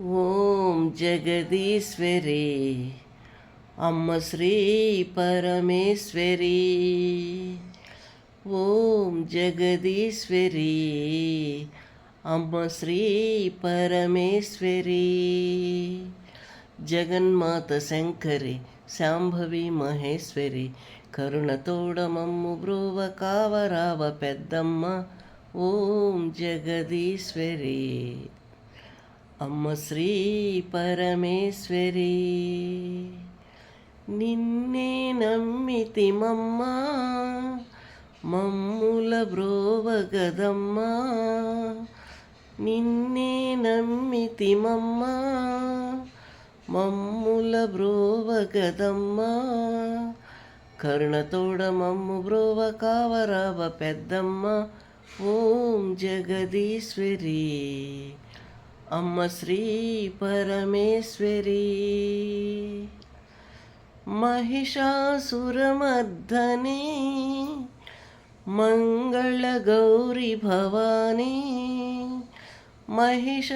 ఓం జగదీశ్వరి అమ్మ శ్రీ పరమేశ్వరి. ఓం జగదీశ్వరి అమ్మ శ్రీ పరమేశ్వరి. జగన్మాత శంకరి శాంభవి మహేశ్వరి కరుణతోడమమ్ము బ్రోవ కావరావ పెద్దమ్మ. ఓం జగదీశ్వరి. అమ్మ శ్రీ పరమేశ్వరి నిన్నే నమ్మితిమమ్మ మమ్ముల బ్రోవగదమ్మా నిన్నే నమ్మితిమమ్మ మమ్ముల బ్రోవగదమ్మా కరుణతోడ మమ్ము బ్రోవ కావరావ పెద్దమ్మ. ఓం జగదీశ్వరి అమ్మ శ్రీ పరమేశ్వరి महिषासुरमर्दने मङ्गलगौरि भवानी महिषासुरमर्दने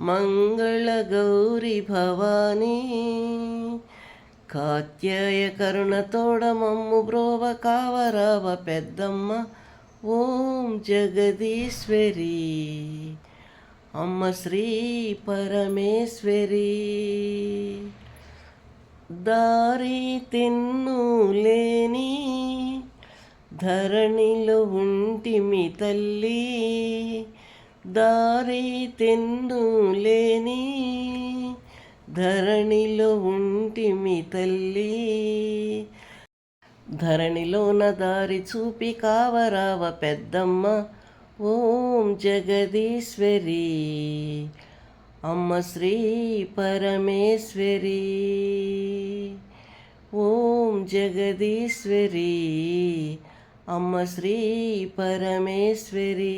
मङ्गलगौरि भवानी కాత్యాయ కరుణతోడ మమ్ము బ్రోవ కావరావ పెద్దమ్మ ఓం జగదీశ్వరి. అమ్మ శ్రీ పరమేశ్వరి. దారి తిన్ను లేని ధరణిలో ఉంటిమి తల్లి. దారి తెన్నులేని ధరణిలో ఉంటిమి తల్లి. ధరణిలోన దారి చూపి కావరావ పెద్దమ్మ. ఓం జగదీశ్వరి. అమ్మ శ్రీ పరమేశ్వరి. ఓం జగదీశ్వరి. అమ్మ శ్రీ పరమేశ్వరి.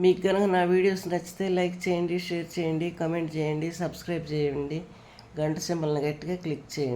మీకు కనుక నా వీడియోస్ నచ్చితే లైక్ చేయండి షేర్ చేయండి కమెంట్ చేయండి సబ్స్క్రైబ్ చేయండి. గంట సింబల్ని గట్టిగా క్లిక్ చేయండి.